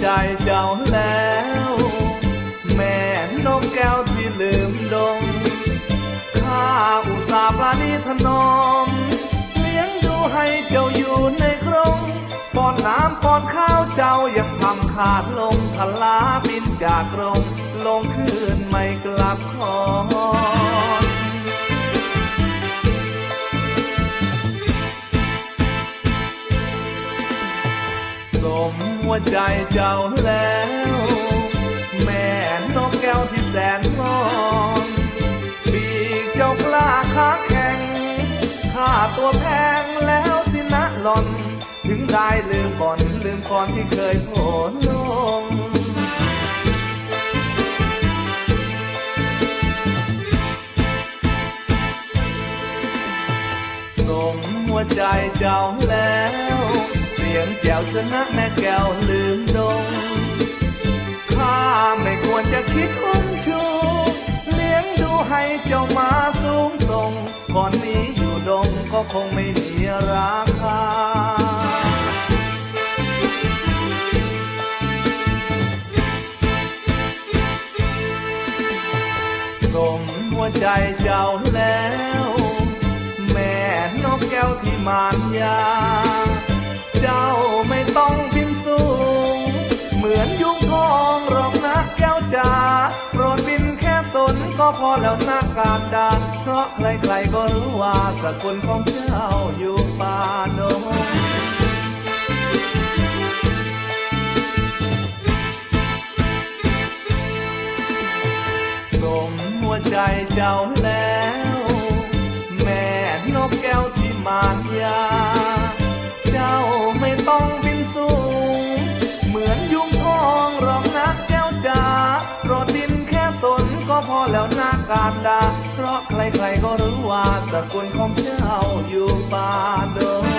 ใจเจ้าแล้ว แม่นกแก้วที่ลืมดง ข้าอุตส่าห์ปราณีถนอม เลี้ยงดูให้เจ้าอยู่ในกรงป้อนน้ำป้อนข้าวเจ้ายังทำขาดลงทลาบินจากกรงลงคืนไม่กลับคอ มหัวใจเจ้าแล้ว แม่นกแก้วที่แสนงอนปีกเจ้ากล้าขาแข็งค่าตัวแพงแล้วสินะหล่อน ถึงได้ลืมบ่อนลืมคอนที่เคยโผลลงสมหัวใจเจ้าแล้ว เสียงแจ๋วชนะแม่แก้วลืมดง ข้าไม่ควรจะคิดอุ้มชูเลี้ยงดูให้เจ้ามาสูงส่ง ก่อนนี้อยู่ดงก็คงไม่มีราคาสมหัวใจเจ้าแล้ว แม่นกแก้วที่มานยา ต้องบินสูง เหมือนยุงทองรอกนะแก้วจ๋าโปรดบินแค่สนก็พอแล้วนะการดาเพราะใครๆก็รู้ว่าสกุลของเจ้าอยู่ป่าดงสมหัวใจเจ้าแล้ว แม่นกแก้วที่มานยา แล้วนาการดา เพราะใครๆก็รู้ว่าสกุลของเจ้าอยู่ป่าดง